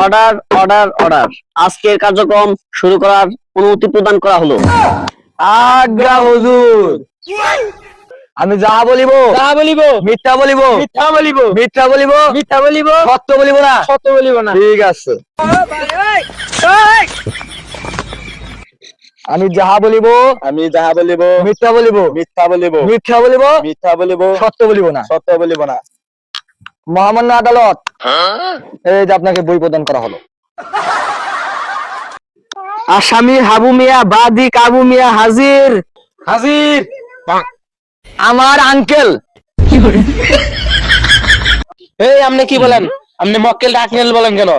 Order order order. আজকের কার্যক্রম শুরু করার অনুমতি প্রদান করা হলো। আজ্ঞা হুজুর। আমি যাহা বলিব যাহা বলিব মিথ্যা বলিব মিথ্যা বলিব মিথ্যা বলিব মিথ্যা বলিব সত্য বলিব না। সত্য বলিব না। ঠিক আছে। আমি যাহা বলিব আমি যাহা বলিব মিথ্যা বলিব মিথ্যা বলিব মিথ্যা বলিব মিথ্যা বলিব সত্য বলিব না। সত্য বলিব না। মহামান্য আদালত। এই যে আপনাকে বই প্রদান করা হলো। আসামি হাবু মিয়া বাদি কাবু মিয়া হাজির। হাজির। আমার আঙ্কেল। এই আপনি কি বলেন? আপনি মক্কেল ডাকনেল বলেন কেন।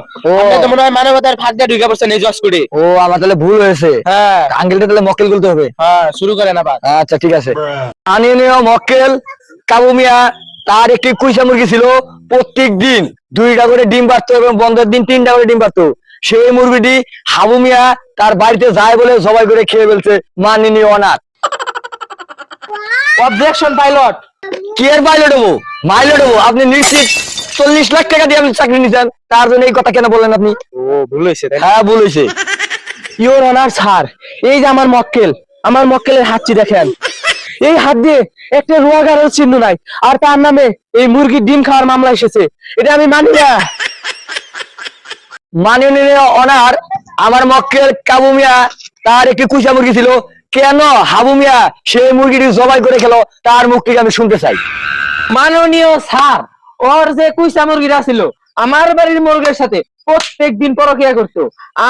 আপনি তো মনে হয় মানবতার ফাঁক দিয়ে ঢুকে পড়ছেন এই জজকুড়ি ও আমার তাহলে ভুল হয়েছে। হ্যাঁ। আঙ্কেলটা তাহলে মক্কেল বলতে হবে। হ্যাঁ শুরু করেন আবার। আচ্ছা ঠিক আছে। আনিনীয় মক্কেল কাবু মিয়া তার একটি কুইসা মুরগি ছিল প্রত্যেক দিন দুইটা করে ডিম পারতো এবং বন্ধের দিন তিনটা করে ডিম পারতো সেই মুরগিটি হাবু মিয়া তার বাড়িতে যায় বলে সবাই করে খেয়ে ফেলছে মাননীয় অনাথ। অবজেকশন পাইলট কি এর পাইলট হব? মাইলট হব? আপনি নিশ্চিত চল্লিশ লাখ টাকা দিয়ে আপনি চাকরি নিচ্ছেন তার জন্য এই কথা কেন বললেন আপনি? ও ভুল হয়েছে হ্যাঁ বলেছে ইওর অনার স্যার এই যে আমার মক্কেল আমার মক্কেলের হাতটি দেখেন। এই হাত দিয়ে একটা রোয়াগারের চিহ্ন নাই আর তার নামে এই মুরগির ডিম খাওয়ার মামলা এসেছে। এটা আমি মানি না। মাননীয় অনার আমার মক্কেল কাবু মিয়া তার একটি কুইসা মুরগি ছিল। কেন হাবু মিয়া সেই মুরগিটি জবাই করে খেলো তার মুখ থেকে আমি শুনতে চাই। মাননীয় স্যার ওর যে কুইসা মুরগিটা ছিল আমার বাড়ির মুরগের সাথে প্রত্যেক দিন পরকিয়া করতো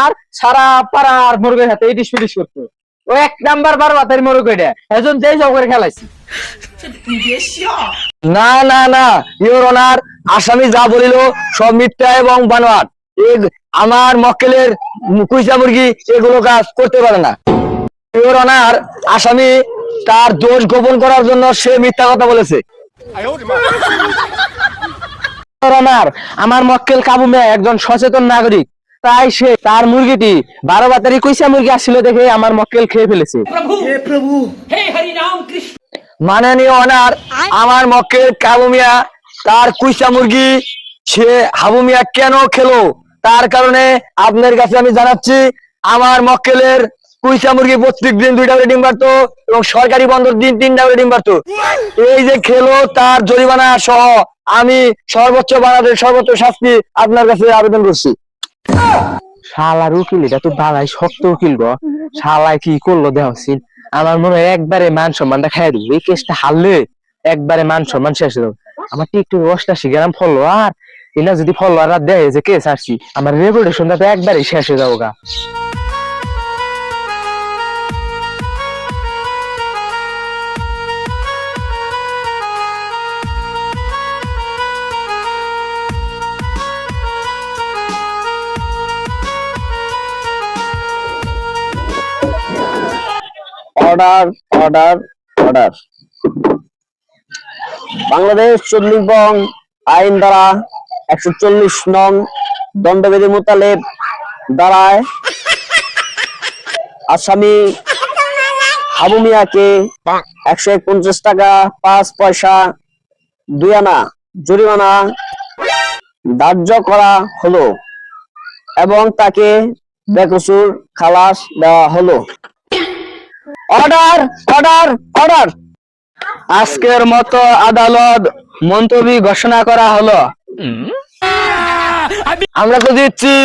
আর সারা পাড়ার মুরগের সাথে ইটিস পিটিস করতো। ও এক নাম্বার বার বাতারি মুরগ এটা। এখন যেই করে খেলাইছি। না না না, ইওর অনার, আসামি যা বলিল সব মিথ্যা এবং বানোয়াট। আমার মক্কেলের কুইসা মুরগি এগুলো কাজ করতে পারে না। ইওর অনার, আসামি তার দোষ গোপন করার জন্য সে মিথ্যা কথা বলেছে। আমার মক্কেল কাবু মেয়ে একজন সচেতন নাগরিক। তাই সে তার মুরগিটি বারো বাতারি কুইসা মুরগি আসছিল দেখে আমার মক্কেল খেয়ে ফেলেছে। মাননীয় অনার আমার মক্কেল কাবু মিয়া তার কুইসা মুরগি সে হাবু মিয়া কেন খেলো? তার কারণে আপনার কাছে আমি জানাচ্ছি আমার মক্কেলের কুইসা মুরগি প্রত্যেক দিন দুইটা করে ডিম পারতো এবং সরকারি বন্দর দিন তিনটা করে ডিম পারতো এই যে খেলো তার জরিমানা সহ আমি সর্বোচ্চ বাংলাদেশ সর্বোচ্চ শাস্তি আপনার কাছে আবেদন করছি। শালার উকিল এটা তো বালাই শক্ত উকিল গো। শালায় কি করল দেহসিন আমার মনে হয় একবারে মান সম্মানটা খাই দিবে। এই কেসটা হারলে একবারে মান সম্মান শেষ হয়ে আমার টিকটক অষ্টাশি গ্রাম ফলোয়ার এনা যদি ফলোয়ার আর দেয় যে কেস আসছি আমার রেপুটেশনটা তো একবারে শেষ হয়ে যাব গা। Order order order. বাংলাদেশ চল্লিশ বং আইন দ্বারা একশো চল্লিশ নং দণ্ডবিধি মোতালেব দ্বারায় আসামি হাবু মিয়াকে একশো পঞ্চাশ টাকা, পাঁচ পয়সা, দুই আনা জরিমানা ধার্য করা হলো এবং তাকে বেকসুর খালাস দেওয়া হলো। অর্ডার অর্ডার অর্ডার আজকের মতো আদালত মন্তব্য ঘোষণা করা হলো। আমরা তো দিচ্ছি।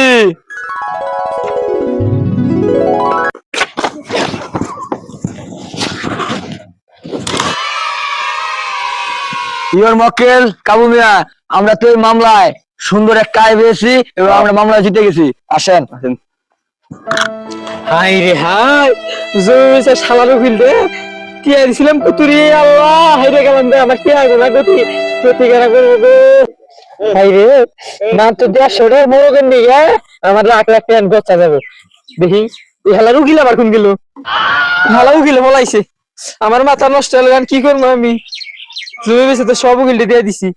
ইওর মক্কেল কাবু মিয়া, আমরা তো এই মামলায় সুন্দর একটা কায় পেয়েছি এবং আমরা মামলায় জিতে গেছি। আসেন আসেন। হাই রে হাই শালার উকিল রে। টিয়া দিছিলাম কুতুরি আল্লাহ হাই রে কেমন দে আমার টিয়া না গতি কেনা করব গো। হাই রে টাকা মোরগের নিয়ে আমার লাখ লাখ টাকা গচ্চা যাবে। দেখি, এই হালার উকিল আবার কোন গেল? হালা উকিল বলাইছে, আমার মাথা নষ্ট হলো কি করব আমি? জমি বেছে তো সব উকিল দিয়ে দিছি।